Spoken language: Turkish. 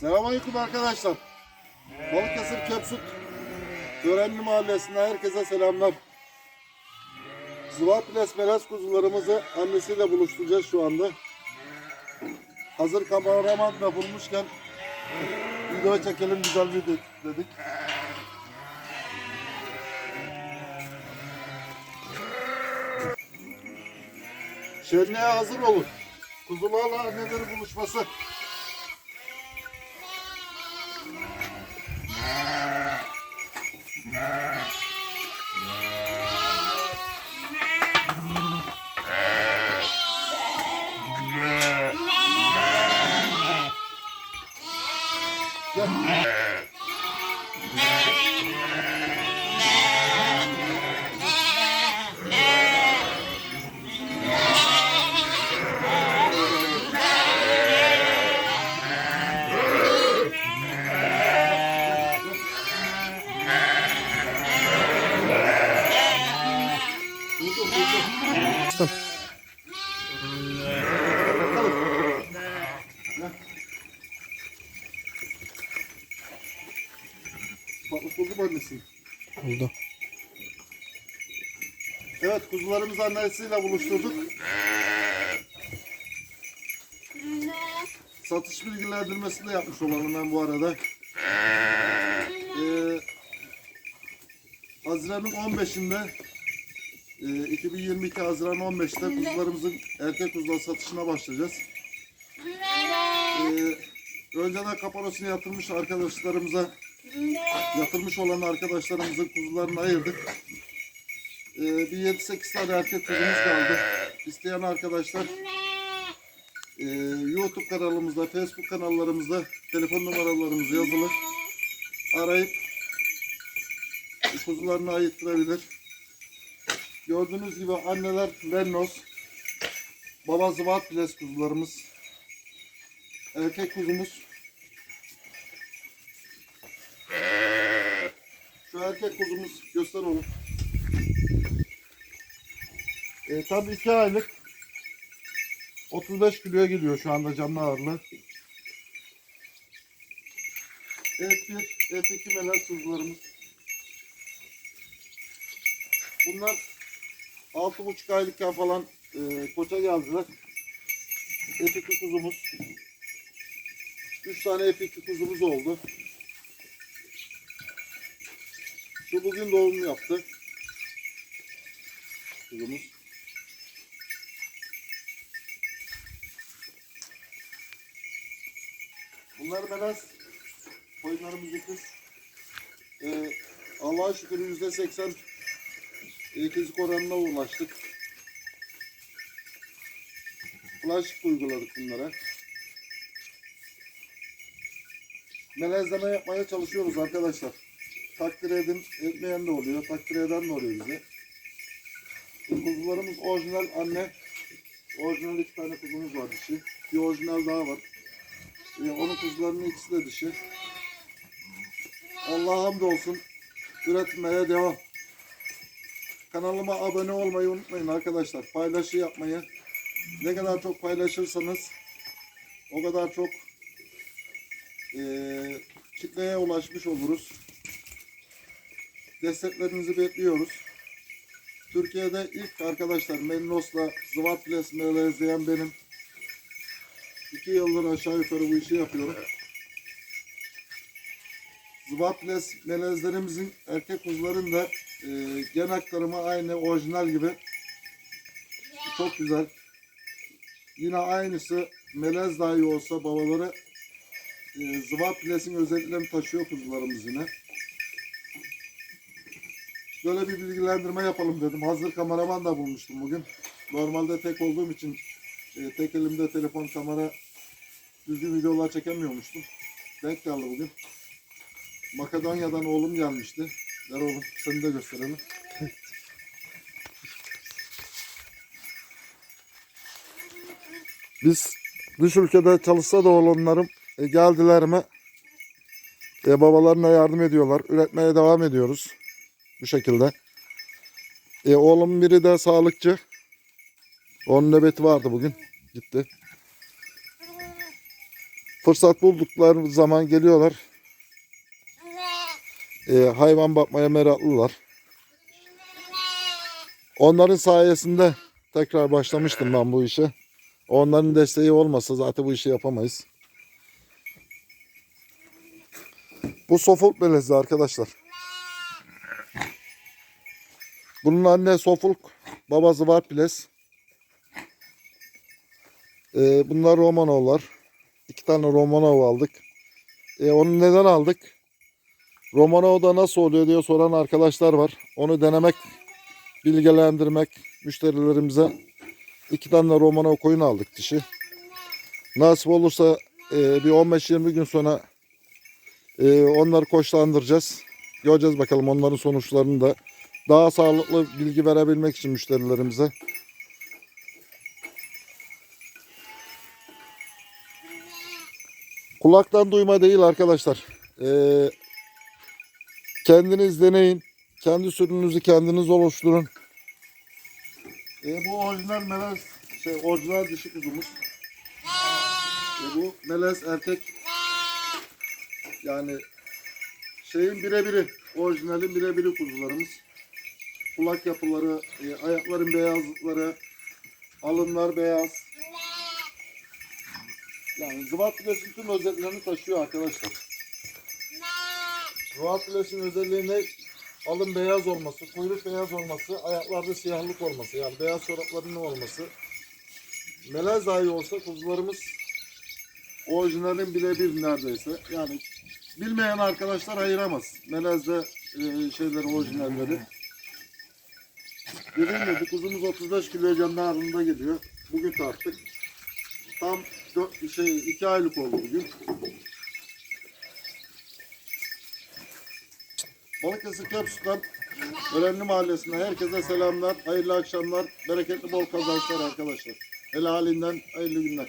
Selamünaleyküm arkadaşlar. Balıkesir Köpsut Törenli Mahallesi'nden herkese selamlar. Zıvat Biles Melez kuzularımızı annesiyle buluşturacağız şu anda. Hazır kameraman da bulmuşken video çekelim güzel bir de- dedik. Şenliğe hazır olun. Kuzularla anneleri buluşması. Yeah. Balık buldum annesini. Oldu. Evet kuzularımızı annesiyle buluşturduk. Satış bilgilendirmesini de yapmış olalım ben bu arada. Ee, Haziran'ın 15'inde e, 2022 Haziran 15'te kuzularımızın erkek kuzular satışına başlayacağız. Ee, önceden kaparosunu yatırmış arkadaşlarımıza yatırmış olan arkadaşlarımızın kuzularını ayırdık. Ee, bir 7-8 tane erkek kuzumuz kaldı. İsteyen arkadaşlar e, YouTube kanalımızda, Facebook kanallarımızda telefon numaralarımız yazılı. Arayıp kuzularını ayırtırabilir. Gördüğünüz gibi anneler Vennos, baba Zıvat Biles kuzularımız. Erkek kuzumuz Şu erkek kuzumuz göster oğlum. E, tam 2 aylık 35 kiloya geliyor şu anda canlı ağırlığı. F1, F2 melek kuzularımız. Bunlar 6,5 aylıkken falan e, koça geldiler. F2 kuzumuz. 3 tane F2 kuzumuz oldu. Şu bugün doğum yaptı. Kızımız. Bunlar melez koyunlarımız kız. Ee, Allah'a şükür yüzde seksen ikizlik oranına ulaştık. Flash uyguladık bunlara. Melezleme yapmaya çalışıyoruz arkadaşlar takdir edin, etmeyen de oluyor, takdir eden de oluyor bize. Kuzularımız orijinal anne. Orijinal iki tane kuzumuz var dişi. Bir orijinal daha var. Ee, onun kuzularının ikisi de dişi. Allah'a hamdolsun. Üretmeye devam. Kanalıma abone olmayı unutmayın arkadaşlar. Paylaşı yapmayı. Ne kadar çok paylaşırsanız o kadar çok eee kitleye ulaşmış oluruz. Desteklerinizi bekliyoruz. Türkiye'de ilk arkadaşlar Mennos'la Zvatles melezleyen benim. İki yıldır aşağı yukarı bu işi yapıyorum. Zvatles melezlerimizin erkek kuzuların da e, gen aktarımı aynı orijinal gibi. Çok güzel. Yine aynısı melez dahi olsa babaları e, Zvatles'in özelliklerini taşıyor kuzularımız yine. Böyle bir bilgilendirme yapalım dedim. Hazır kameraman da bulmuştum bugün. Normalde tek olduğum için e, tek elimde telefon kamera düzgün videolar çekemiyormuştum. Denk geldi bugün. Makedonya'dan oğlum gelmişti. Ver oğlum seni de gösterelim. Biz dış ülkede çalışsa da oğlanlarım e, geldiler mi e, babalarına yardım ediyorlar. Üretmeye devam ediyoruz. Bu şekilde. E, oğlum biri de sağlıkçı. Onun nöbeti vardı bugün. Gitti. Fırsat buldukları zaman geliyorlar. Ee, hayvan bakmaya meraklılar. Onların sayesinde tekrar başlamıştım ben bu işe. Onların desteği olmasa zaten bu işi yapamayız. Bu Sofulk melezi arkadaşlar. Bunun anne Sofulk, babası Varpiles. Ee, bunlar Romanovlar. İki tane Romanov aldık. Ee, onu neden aldık? Romanov'da nasıl oluyor diye soran arkadaşlar var. Onu denemek, bilgilendirmek müşterilerimize. iki tane Romanov koyun aldık dişi. Nasip olursa e, bir 15-20 gün sonra e, onları koçlandıracağız. Göreceğiz bakalım onların sonuçlarını da. Daha sağlıklı bilgi verebilmek için müşterilerimize. Kulaktan duyma değil arkadaşlar. Ee, kendiniz deneyin. Kendi sürünüzü kendiniz oluşturun. Ee, bu orijinal melez, şey orijinal dişi kuzumuz. Ee, bu melez erkek. Yani şeyin birebiri, orijinalin birebiri kuzularımız. Kulak yapıları, e, ayakların beyazlıkları, alınlar beyaz. Yani zıvat tüm özelliklerini taşıyor arkadaşlar. Zıvat pilesin özelliği ne? Alın beyaz olması, kuyruk beyaz olması, ayaklarda siyahlık olması. Yani beyaz çoraplarının olması. Melez dahi olsa kuzularımız orijinalin birebir neredeyse. Yani bilmeyen arkadaşlar ayıramaz. Melezde e, şeyleri orijinalleri. Dediğim gibi kuzumuz 35 kilogram ağırlığında geliyor. Bugün tarttık. Tam 4, şey 2 aylık oldu bugün. Balıkesir Köpsü'den Örenli Mahallesi'ne herkese selamlar, hayırlı akşamlar, bereketli bol kazançlar arkadaşlar. Helalinden hayırlı günler.